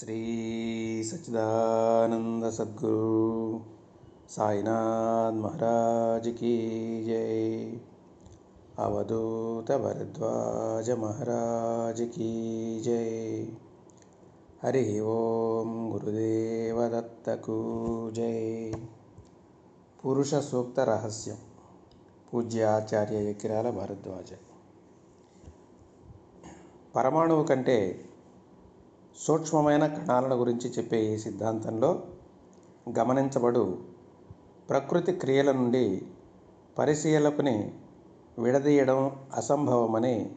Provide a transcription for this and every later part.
శ్రీ సచ్చిదానంద సద్గురు. సాయినాథ్ మహారాజ్ కీ జై. అవధూత భరద్వాజ మహారాజ్ కీ జై. హరి ఓం గురుదేవదత్తకు జై. పురుష సూక్త రహస్యం. పూజ్య ఆచార్య ఎకిరాల భరద్వాజ. పరమాణువు కంటే సూక్ష్మమైన కణాలను గురించి చెప్పే ఈ సిద్ధాంతంలో గమనించబడు ప్రకృతి క్రియల నుండి పరిశీలకుని విడదీయడం అసంభవమని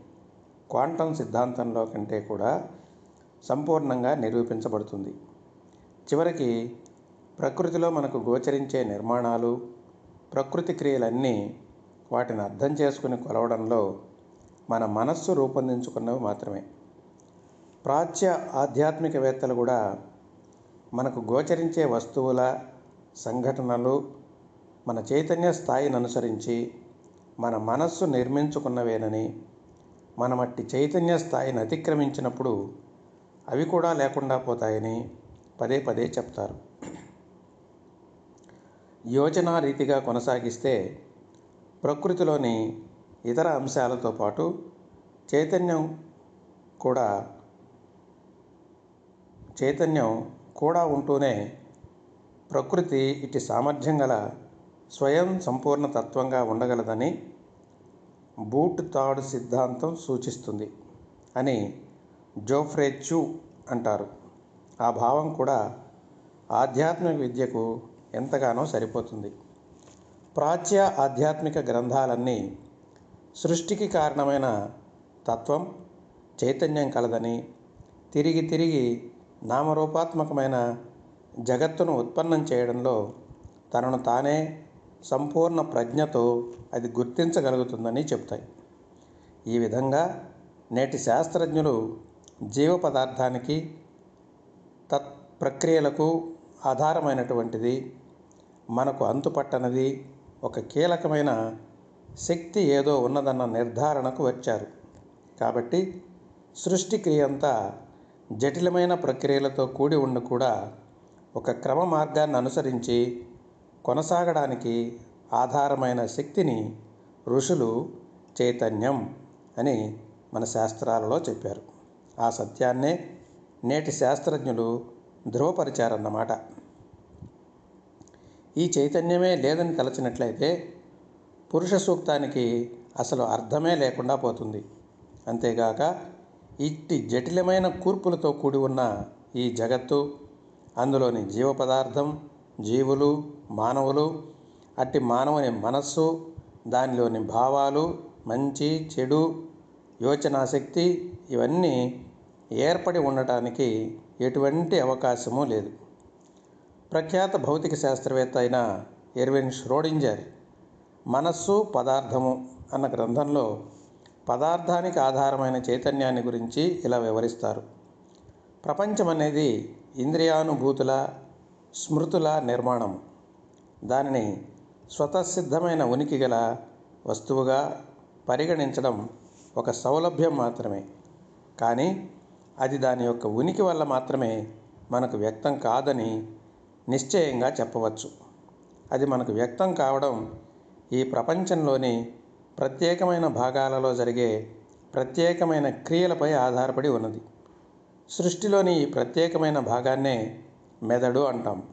క్వాంటం సిద్ధాంతంలో కంటే కూడా సంపూర్ణంగా నిరూపించబడుతుంది. చివరికి ప్రకృతిలో మనకు గోచరించే నిర్మాణాలు ప్రకృతి క్రియలన్నీ వాటిని అర్థం చేసుకుని కొలవడంలో మన మనస్సు రూపొందించుకున్నవి మాత్రమే. ప్రాచ్య ఆధ్యాత్మికవేత్తలు కూడా మనకు గోచరించే వస్తువుల సంఘటనలు మన చైతన్య స్థాయిని అనుసరించి మన మనస్సు నిర్మించుకున్నవేనని మనమట్టి చైతన్య స్థాయిని అతిక్రమించినప్పుడు అవి కూడా లేకుండా పోతాయని పదే పదే చెప్తారు. యోచనా రీతిగా కొనసాగిస్తే ప్రకృతిలోని ఇతర అంశాలతో పాటు చైతన్యం కూడా చైతన్యం కూడా ఉంటూనే ప్రకృతి ఇటు సామర్థ్యం గల స్వయం సంపూర్ణ తత్వంగా ఉండగలదని బూట్ తాడు సిద్ధాంతం సూచిస్తుంది అని జోఫ్రే చూ అంటారు. ఆ భావం కూడా ఆధ్యాత్మిక విద్యకు ఎంతగానో సరిపోతుంది. ప్రాచ్య ఆధ్యాత్మిక గ్రంథాలన్నీ సృష్టికి కారణమైన తత్వం చైతన్యం కలదని తిరిగి తిరిగి నామరూపాత్మకమైన జగత్తును ఉత్పన్నం చేయడంలో తనను తానే సంపూర్ణ ప్రజ్ఞతో అది గుర్తించగలుగుతుందని చెప్తాయి ఈ విధంగా నేటి శాస్త్రజ్ఞులు జీవ పదార్థానికి తత్ ప్రక్రియలకు ఆధారమైనటువంటిది మనకు అంతుపట్టనది ఒక కీలకమైన శక్తి ఏదో ఉన్నదన్న నిర్ధారణకు వచ్చారు. కాబట్టి సృష్టి క్రియ అంతా జటిలమైన ప్రక్రియలతో కూడి ఉండి కూడా ఒక క్రమ మార్గాన్ని అనుసరించి కొనసాగడానికి ఆధారమైన శక్తిని ఋషులు చైతన్యం అని మన శాస్త్రాలలో చెప్పారు. ఆ సత్యాన్నే నేటి శాస్త్రజ్ఞులు ధృవపరిచారన్నమాట. ఈ చైతన్యమే లేదని తలచినట్లయితే పురుష సూక్తానికి అసలు అర్థమే లేకుండా పోతుంది. అంతేగాక ఇట్టి జటిలమైన కూర్పులతో కూడి ఉన్న ఈ జగత్తు అందులోని జీవ పదార్థం జీవులు మానవులు అట్టి మానవుని మనస్సు దానిలోని భావాలు మంచి చెడు యోచనాశక్తి ఇవన్నీ ఏర్పడి ఉండటానికి ఎటువంటి అవకాశము లేదు. ప్రఖ్యాత భౌతిక శాస్త్రవేత్త అయిన ఎర్విన్ ష్రోడింజర్ మనస్సు పదార్థము అన్న గ్రంథంలో పదార్థానికి ఆధారమైన చైతన్యాన్ని గురించి ఇలా వివరిస్తారు. ప్రపంచం అనేది ఇంద్రియానుభూతుల స్మృతుల నిర్మాణం. దానిని స్వతసిద్ధమైన ఉనికి గల వస్తువుగా పరిగణించడం ఒక సౌలభ్యం మాత్రమే. కానీ అది దాని యొక్క ఉనికి వల్ల మాత్రమే మనకు వ్యక్తం కాదని నిశ్చయంగా చెప్పవచ్చు. అది మనకు వ్యక్తం కావడం ఈ ప్రపంచంలోని ప్రత్యేకమైన భాగాలలో జరిగే ప్రత్యేకమైన క్రియలపై ఆధారపడి ఉన్నది. సృష్టిలోని ఈ ప్రత్యేకమైన భాగాన్నే మెదడు అంటాం.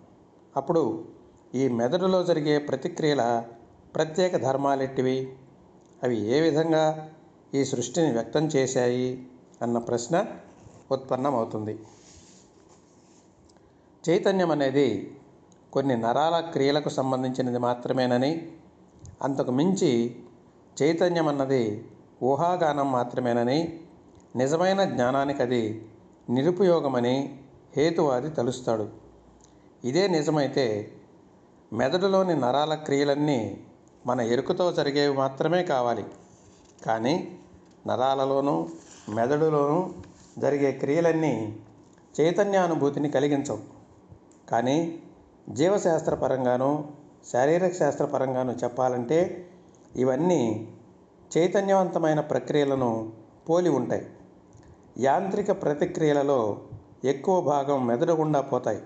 అప్పుడు ఈ మెదడులో జరిగే ప్రతిక్రియల ప్రత్యేక ధర్మాలెట్టివి అవి ఏ విధంగా ఈ సృష్టిని వ్యక్తం చేశాయి? అన్న ప్రశ్న ఉత్పన్నమవుతుంది. చైతన్యం అనేది కొన్ని నరాల క్రియలకు సంబంధించినది మాత్రమేనని అంతకు మించి చైతన్యం అన్నది ఊహాగానం మాత్రమేనని నిజమైన జ్ఞానానికి అది నిరుపయోగమని హేతువాది తలుస్తాడు. ఇదే నిజమైతే మెదడులోని నరాల క్రియలన్నీ మన ఎరుకతో జరిగేవి మాత్రమే కావాలి. కానీ నరాలలోనూ మెదడులోనూ జరిగే క్రియలన్నీ చైతన్యానుభూతిని కలిగించవు. కానీ జీవశాస్త్రపరంగాను శారీరక శాస్త్రపరంగాను చెప్పాలంటే ఇవన్నీ చైతన్యవంతమైన ప్రక్రియలను పోలి ఉంటాయి. యాంత్రిక ప్రతిక్రియలలో ఎక్కువ భాగం మెదడు గుండా పోతాయి.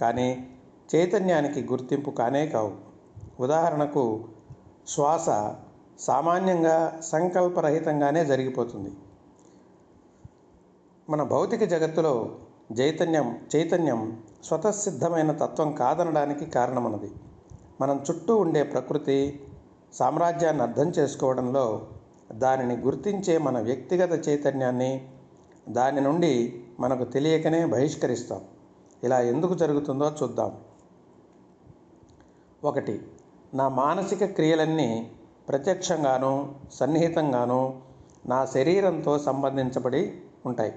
కానీ చైతన్యానికి గుర్తింపు కానే కావు. ఉదాహరణకు శ్వాస సామాన్యంగా సంకల్పరహితంగానే జరిగిపోతుంది. మన భౌతిక జగత్తులో చైతన్యం చైతన్యం స్వతసిద్ధమైన తత్వం కాదనడానికి కారణమన్నది. మనం చుట్టూ ఉండే ప్రకృతి సామ్రాజ్యాన్ని అర్థం చేసుకోవడంలో దానిని గుర్తించే మన వ్యక్తిగత చైతన్యాన్ని దాని నుండి మనకు తెలియకనే బహిష్కరిస్తాం. ఇలా ఎందుకు జరుగుతుందో చూద్దాం. ఒకటి నా మానసిక క్రియలన్నీ ప్రత్యక్షంగాను సన్నిహితంగాను నా శరీరంతో సంబంధించబడి ఉంటాయి.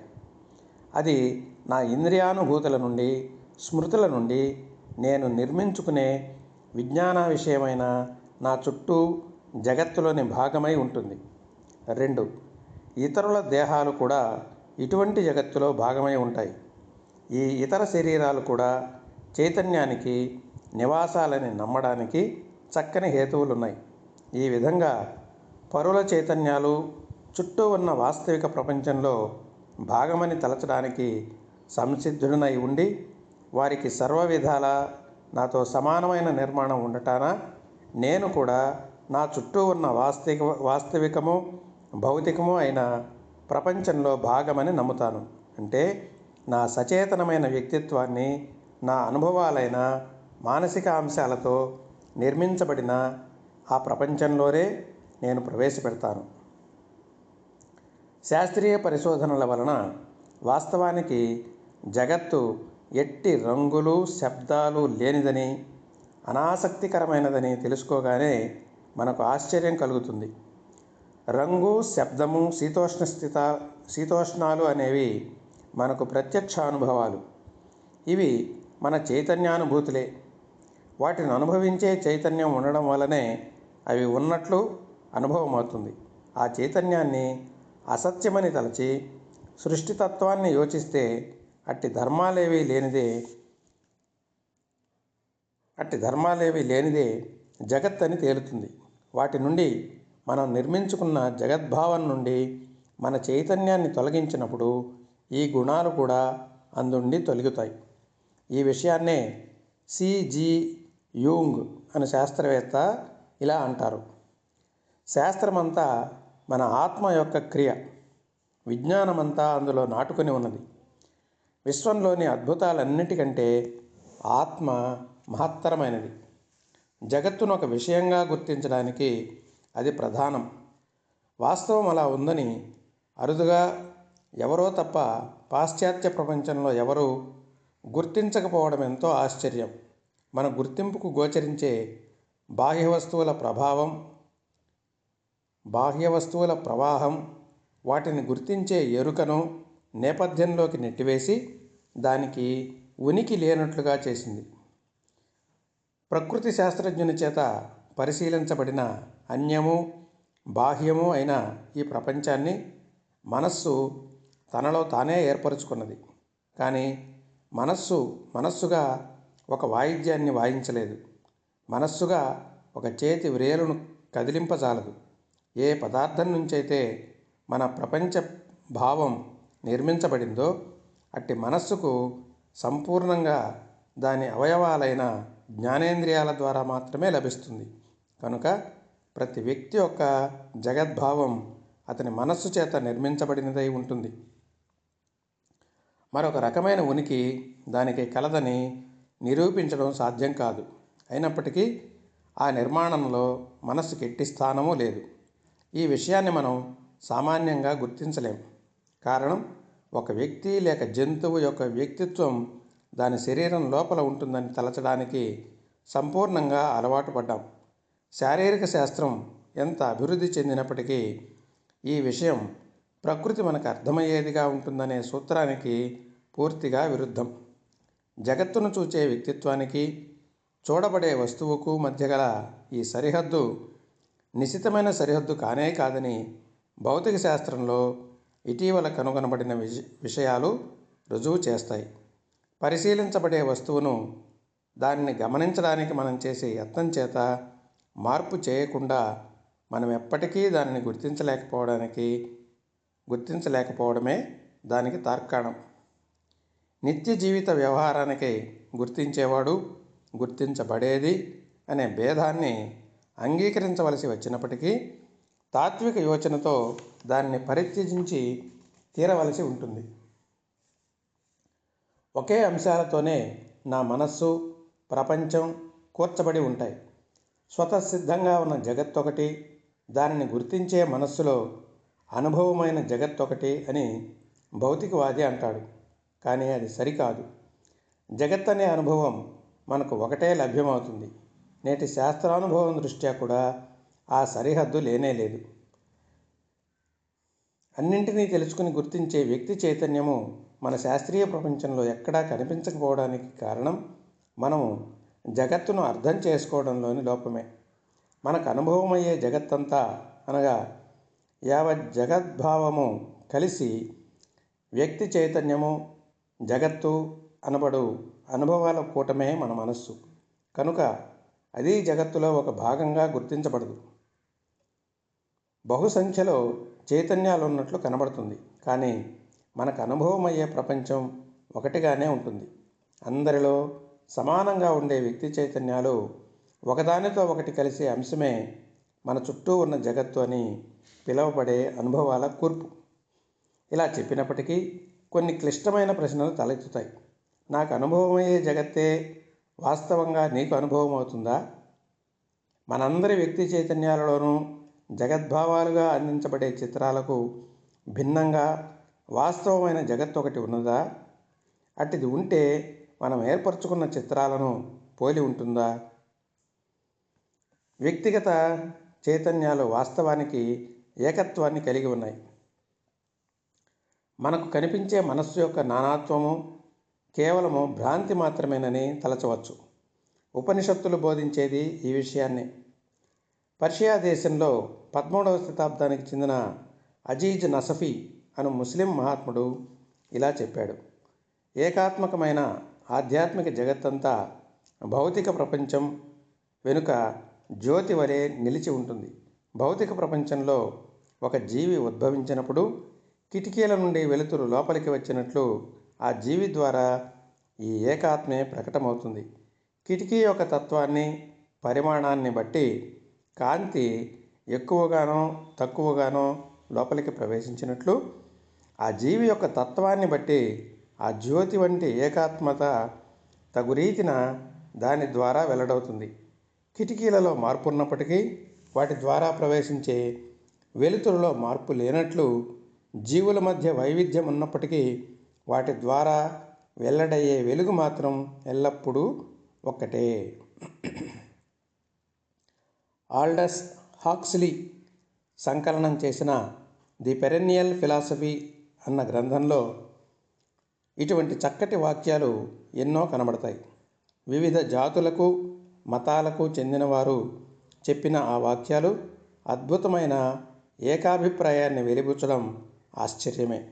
అది నా ఇంద్రియానుభూతుల నుండి స్మృతుల నుండి నేను నిర్మించుకునే విజ్ఞాన విషయమైన నా చుట్టూ జగత్తులోని భాగమై ఉంటుంది. రెండు ఇతరుల దేహాలు కూడా ఇటువంటి జగత్తులో భాగమై ఉంటాయి. ఈ ఇతర శరీరాలు కూడా చైతన్యానికి నివాసాలని నమ్మడానికి చక్కని హేతువులు ఉన్నాయి ఈ విధంగా పరుల చైతన్యాలు చుట్టూ ఉన్న వాస్తవిక ప్రపంచంలో భాగమని తలచడానికి సంసిద్ధుడనై ఉండి వారికి సర్వ విధాల నాతో సమానమైన నిర్మాణం ఉండటాన నేను కూడా నా చుట్టూ ఉన్న వాస్తవిక వాస్తవికము భౌతికము అయిన ప్రపంచంలో భాగమని నమ్ముతాను. అంటే నా సచేతనమైన వ్యక్తిత్వాన్ని నా అనుభవాలైన మానసిక అంశాలతో నిర్మించబడిన ఆ ప్రపంచంలోనే నేను ప్రవేశపెడతాను. శాస్త్రీయ పరిశోధనల వలన వాస్తవానికి జగత్తు ఎట్టి రంగులు శబ్దాలు లేనిదని అనాసక్తికరమైనదని తెలుసుకోగానే మనకు ఆశ్చర్యం కలుగుతుంది. రంగు శబ్దము శీతోష్ణ స్థిత శీతోష్ణాలు అనేవి మనకు ప్రత్యక్ష అనుభవాలు ఇవి మన చైతన్యానుభూతులే. వాటిని అనుభవించే చైతన్యం ఉండడం వల్లనే అవి ఉన్నట్లు అనుభవం అవుతుంది ఆ చైతన్యాన్ని అసత్యమని తలచి సృష్టితత్వాన్ని యోచిస్తే అట్టి ధర్మాలేవీ లేనిదే అట్టి ధర్మాలేవి లేనిదే జగత్ అని తేలుతుంది. వాటి నుండి మనం నిర్మించుకున్న జగద్భావం నుండి మన చైతన్యాన్ని తొలగించినప్పుడు ఈ గుణాలు కూడా అందుండి తొలగుతాయి. ఈ విషయాన్నే సిజి యూంగ్ అనే శాస్త్రవేత్త ఇలా అంటారు. శాస్త్రమంతా మన ఆత్మ యొక్క క్రియ. విజ్ఞానమంతా అందులో నాటుకొని ఉన్నది. విశ్వంలోని అద్భుతాలన్నిటికంటే ఆత్మ మహత్తరమైనది. జగత్తును ఒక విషయంగా గుర్తించడానికి అది ప్రధానం. వాస్తవం అలా ఉందని అరుదుగా ఎవరో తప్ప పాశ్చాత్య ప్రపంచంలో ఎవరూ గుర్తించకపోవడం ఎంతో ఆశ్చర్యం. మన గుర్తింపుకు గోచరించే బాహ్య వస్తువుల ప్రభావం బాహ్య వస్తువుల ప్రవాహం వాటిని గుర్తించే ఎరుకను నేపథ్యంలోకి నెట్టివేసి దానికి ఉనికి లేనట్లుగా చేసింది. ప్రకృతి శాస్త్రజ్ఞుని చేత పరిశీలించబడిన అన్యము బాహ్యము అయిన ఈ ప్రపంచాన్ని మనస్సు తనలో తానే ఏర్పరచుకున్నది. కానీ మనస్సు మనస్సుగా ఒక వాయిద్యాన్ని వాయించలేదు. మనస్సుగా ఒక చేతి వ్రేలును కదిలింపజాలదు. ఏ పదార్థం నుంచైతే మన ప్రపంచ భావం నిర్మించబడిందో అట్టి మనస్సుకు సంపూర్ణంగా దాని అవయవాలైన జ్ఞానేంద్రియాల ద్వారా మాత్రమే లభిస్తుంది. కనుక ప్రతి వ్యక్తి యొక్క జగద్భావం అతని మనస్సు చేత నిర్మించబడినదై ఉంటుంది. మరొక రకమైన ఉనికి దానికి కలదని నిరూపించడం సాధ్యం కాదు. అయినప్పటికీ ఆ నిర్మాణంలో మనస్సుకి ఎట్టి స్థానము లేదు. ఈ విషయాన్ని మనం సామాన్యంగా గుర్తించలేం. కారణం ఒక వ్యక్తి లేక జంతువు యొక్క వ్యక్తిత్వం దాని శరీరం లోపల ఉంటుందని తలచడానికి సంపూర్ణంగా అలవాటు పడ్డాం. శారీరక శాస్త్రం ఎంత అభివృద్ధి చెందినప్పటికీ ఈ విషయం ప్రకృతి మనకు అర్థమయ్యేదిగా ఉంటుందనే సూత్రానికి పూర్తిగా విరుద్ధం. జగత్తును చూచే వ్యక్తిత్వానికి చూడబడే వస్తువుకు మధ్య గల ఈ సరిహద్దు నిశితమైన సరిహద్దు కానే కాదని భౌతిక శాస్త్రంలో ఇటీవల కనుగొనబడిన విష విషయాలు రుజువు చేస్తాయి. పరిశీలించబడే వస్తువును దానిని గమనించడానికి మనం చేసే యత్నం చేత మార్పు చేయకుండా మనం ఎప్పటికీ దానిని గుర్తించలేకపోవడానికి గుర్తించలేకపోవడమే దానికి తార్కాణం. నిత్య జీవిత వ్యవహారానికి గుర్తించేవాడు గుర్తించబడేది అనే భేదాన్ని అంగీకరించవలసి వచ్చినప్పటికీ తాత్విక యోచనతో దాన్ని పరిత్యజించి తీరవలసి ఉంటుంది. ఒకే అంశాలతోనే నా మనస్సు ప్రపంచం కూర్చబడి ఉంటాయి. స్వతసిద్ధంగా ఉన్న జగత్ ఒకటి దానిని గుర్తించే మనస్సులో అనుభవమైన జగత్ ఒకటి అని భౌతికవాది అంటాడు. కానీ అది సరికాదు. జగత్ అనే అనుభవం మనకు ఒకటే లభ్యమవుతుంది. నేటి శాస్త్రానుభవం దృష్ట్యా కూడా ఆ సరిహద్దు లేనే లేదు. అన్నింటినీ తెలుసుకుని గుర్తించే వ్యక్తి చైతన్యము మన శాస్త్రీయ ప్రపంచంలో ఎక్కడా కనిపించకపోవడానికి కారణం మనం జగత్తును అర్థం చేసుకోవడంలోని లోపమే. మనకు అనుభవమయ్యే జగత్తంతా అనగా యావత్ జగద్భావము కలిసి వ్యక్తి చైతన్యము జగత్తు అనబడు అనుభవాల కూటమే మన మనస్సు. కనుక అది జగత్తులో ఒక భాగంగా గుర్తించబడదు. బహుసంఖ్యలో చైతన్యాలు ఉన్నట్లు కనబడుతుంది. కానీ మనకు అనుభవమయ్యే ప్రపంచం ఒకటిగానే ఉంటుంది. అందరిలో సమానంగా ఉండే వ్యక్తి చైతన్యాలు ఒకదానితో ఒకటి కలిసే అంశమే మన చుట్టూ ఉన్న జగత్తు అని పిలువబడే అనుభవాల కూర్పు. ఇలా చెప్పినప్పటికీ కొన్ని క్లిష్టమైన ప్రశ్నలు తలెత్తుతాయి. నాకు అనుభవమయ్యే జగత్తే వాస్తవంగా నీకు అనుభవం అవుతుందా? మనందరి వ్యక్తి చైతన్యాలలోనూ జగద్భావాలుగా అందించబడే చిత్రాలకు భిన్నంగా వాస్తవమైన జగత్ ఒకటి ఉన్నదా? అట్టిది ఉంటే మనం ఏర్పరచుకున్న చిత్రాలను పోలి ఉంటుందా? వ్యక్తిగత చైతన్యాలు వాస్తవానికి ఏకత్వాన్ని కలిగి ఉన్నాయి. మనకు కనిపించే మనస్సు యొక్క నానాత్వము కేవలము భ్రాంతి మాత్రమేనని తలచవచ్చు. ఉపనిషత్తులు బోధించేది ఈ విషయాన్ని. పర్షియా దేశంలో పదమూడవ శతాబ్దానికి చెందిన అజీజ్ నసఫీ అను ముస్లిం మహాత్ముడు ఇలా చెప్పాడు. ఏకాత్మకమైన ఆధ్యాత్మిక జగత్తంతా భౌతిక ప్రపంచం వెనుక జ్యోతి వలె నిలిచి ఉంటుంది. భౌతిక ప్రపంచంలో ఒక జీవి ఉద్భవించినప్పుడు కిటికీల నుండి వెలుతురు లోపలికి వచ్చినట్లు ఆ జీవి ద్వారా ఈ ఏకాత్మే ప్రకటమవుతుంది. కిటికీ యొక్క తత్వాన్ని పరిమాణాన్ని బట్టి కాంతి ఎక్కువగానో తక్కువగానో లోపలికి ప్రవేశించినట్లు ఆ జీవి యొక్క తత్వాన్ని బట్టి ఆ జ్యోతి వంటి ఏకాత్మత తగు రీతిన దాని ద్వారా వెల్లడవుతుంది. కిటికీలలో మార్పు ఉన్నప్పటికీ వాటి ద్వారా ప్రవేశించే వెలుతురులో మార్పు లేనట్లు జీవుల మధ్య వైవిధ్యం ఉన్నప్పటికీ వాటి ద్వారా వెల్లడయ్యే వెలుగు మాత్రం ఎల్లప్పుడూ ఒక్కటే. ఆల్డస్ హాక్స్లీ సంకలనం చేసిన ది పెరెన్నియల్ ఫిలాసఫీ అన్న గ్రంథంలో ఇటువంటి చక్కటి వాక్యాలు ఎన్నో కనబడతాయి. వివిధ జాతులకు మతాలకు చెందినవారు చెప్పిన ఆ వాక్యాలు అద్భుతమైన ఏకాభిప్రాయాన్ని వెలిబుచ్చడం ఆశ్చర్యమే.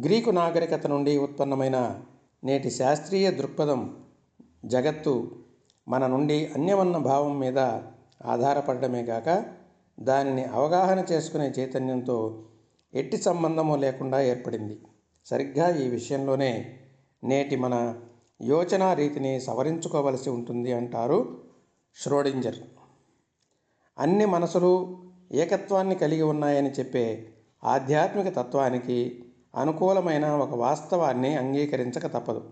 గ్రీకు నాగరికత నుండి ఉత్పన్నమైన నేటి శాస్త్రీయ దృక్పథం జగత్తు మన నుండి అన్యమన్న భావం మీద ఆధారపడమే కాక దానిని అవగాహన చేసుకునే చైతన్యంతో ఎట్టి సంబంధము లేకుండా ఏర్పడింది. సరిగ్గా ఈ విషయంలోనే నేటి మన యోచనా రీతిని సవరించుకోవలసి ఉంటుంది అంటారు ష్రోడింజర్. అన్ని మనసులు ఏకత్వాన్ని కలిగి ఉన్నాయని చెప్పే ఆధ్యాత్మిక తత్వానికి అనుకూలమైన ఒక వాస్తవాన్ని అంగీకరించక తప్పదు.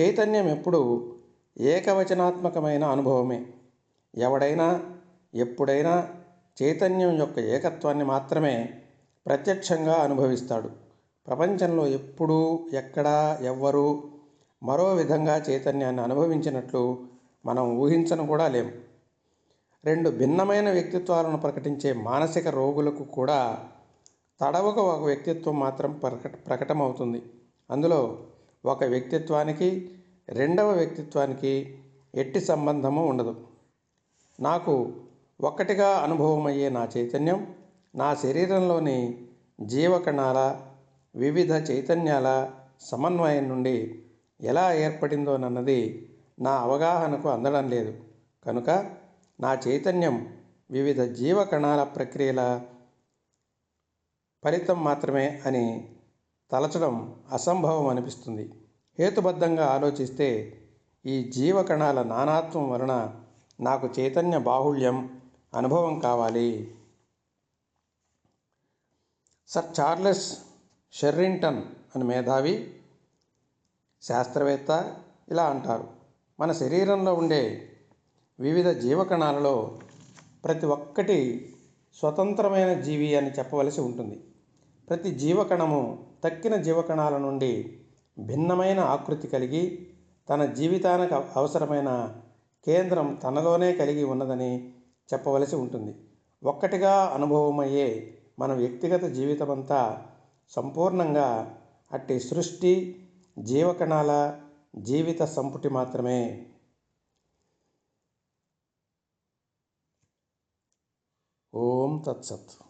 చైతన్యం ఎప్పుడూ ఏకవచనాత్మకమైన అనుభవమే. ఎవడైనా ఎప్పుడైనా చైతన్యం యొక్క ఏకత్వాన్ని మాత్రమే ప్రత్యక్షంగా అనుభవిస్తాడు. ప్రపంచంలో ఎప్పుడూ ఎక్కడా ఎవ్వరూ మరో విధంగా చైతన్యాన్ని అనుభవించినట్లు మనం ఊహించను కూడా లేం. రెండు భిన్నమైన వ్యక్తిత్వాలను ప్రకటించే మానసిక రోగులకు కూడా తడవక ఒక వ్యక్తిత్వం మాత్రం ప్రకట ప్రకటమవుతుంది. అందులో ఒక వ్యక్తిత్వానికి రెండవ వ్యక్తిత్వానికి ఎట్టి సంబంధము ఉండదు. నాకు ఒక్కటిగా అనుభవమయ్యే నా చైతన్యం నా శరీరంలోని జీవకణాల వివిధ చైతన్యాల సమన్వయం నుండి ఎలా ఏర్పడిందోనన్నది నా అవగాహనకు అందడం లేదు. కనుక నా చైతన్యం వివిధ జీవకణాల ప్రక్రియల ఫలితం మాత్రమే అని తలచడం అసంభవం అనిపిస్తుంది. హేతుబద్ధంగా ఆలోచిస్తే ఈ జీవకణాల నానాత్వం వలన నాకు చైతన్య బాహుళ్యం అనుభవం కావాలి. సర్ చార్లెస్ షెర్రింగ్టన్ అని మేధావి శాస్త్రవేత్త ఇలా అంటారు. మన శరీరంలో ఉండే వివిధ జీవకణాలలో ప్రతి ఒక్కటి స్వతంత్రమైన జీవి అని చెప్పవలసి ఉంటుంది. ప్రతి జీవకణము తక్కిన జీవకణాల నుండి భిన్నమైన ఆకృతి కలిగి తన జీవితానికి అవసరమైన కేంద్రం తనలోనే కలిగి ఉన్నదని చెప్పవలసి ఉంటుంది. ఒక్కటిగా అనుభవమయ్యే మన వ్యక్తిగత జీవితమంతా సంపూర్ణంగా అట్టి సృష్టి జీవకణాల జీవిత సంపుటి మాత్రమే. ఓం తత్సత్.